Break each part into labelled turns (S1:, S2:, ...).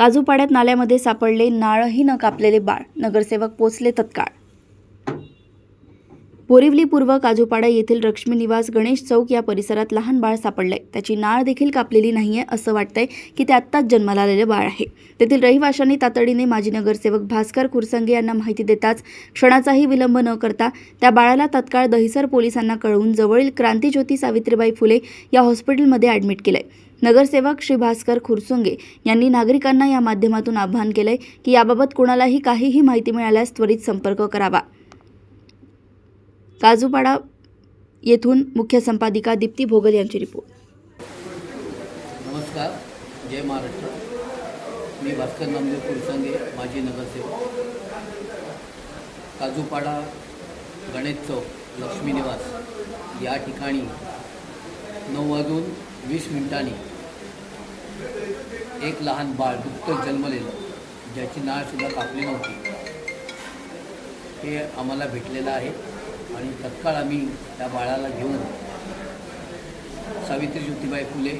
S1: काजूपाड्यात नाल्यामध्ये सापडले नाळही न कापलेले बाळ. नगरसेवक पोचले तत्काळ. बोरिवली पूर्व काजूपाडा येथील लक्ष्मी निवास गणेश चौक या परिसरात लहान बाळ सापडलंय त्याची नाळ देखील कापलेली नाहीये असं वाटतंय की ते आत्ताच जन्माला आलेले बाळ आहे. तेथील रहिवाशांनी तातडीने माजी नगरसेवक भास्कर कुरसंगे यांना माहिती देताच क्षणाचाही विलंब न करता त्या बाळाला तत्काळ दहिसर पोलिसांना कळवून जवळील क्रांतीज्योती सावित्रीबाई फुले या हॉस्पिटलमध्ये ॲडमिट केलंय. नगरसेवक श्री भास्कर खुरसुंगे यांनी नागरिकांना या माध्यमातून आवाहन केलंय की याबाबत कुणालाही काहीही माहिती मिळाल्यास त्वरित संपर्क करावा. काजूपाडा येथून मुख्य संपादिका दीप्ती भोगल यांची रिपोर्ट.
S2: नमस्कार जय महाराष्ट्र. मी भास्कर नामदेव कुरसंगे माजी नगरसेवक. काजूपाडा गणेश चौक लक्ष्मी निवास. या ठिकाणी नऊ वाजून वीस मिनिटांनी एक लहान बाळ नुकतंच जन्मलेलं ज्याची नाळसुद्धा कापली नव्हती. हे आम्हाला भेटलेलं आहे आणि तत्काळ आम्ही त्या बाळाला घेऊन सावित्री ज्योतिबाई फुले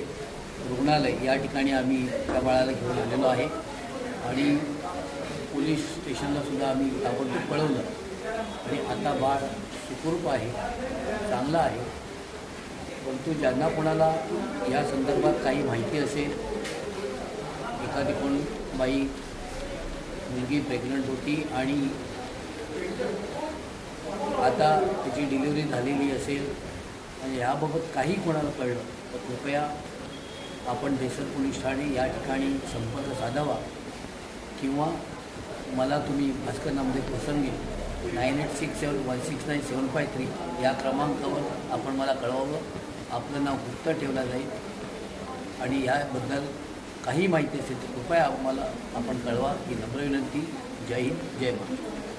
S2: रुग्णालय या ठिकाणी आम्ही त्या बाळाला घेऊन आलेलो आहे आणि पोलीस स्टेशनला सुद्धा आम्ही ताबडतोब कळवलं आणि आता बाळ सुखरूप आहे चांगला आहे. परंतु ज्यांना कोणाला या संदर्भात काही माहिती असेल एखादी कोण बाई मुलगी प्रेग्नंट होती आणि आता त्याची डिलिव्हरी झालेली असेल. आणि याबाबत काही कोणाला कळलं तर कृपया आपण देसर पोलीस ठाणे या ठिकाणी संपर्क साधावा. किंवा मला तुम्ही भास्कर नामदेव प्रसंगी nine eight six seven one six nine seven five three या क्रमांकावर आपण मला कळवावं. आपलं नाव गुप्त ठेवलं जाईल. आणि याबद्दल काही माहिती असेल तर कृपया आम्हाला आपण कळवा. ही नम्र विनंती. जय हिंद जय महाराष्ट्र.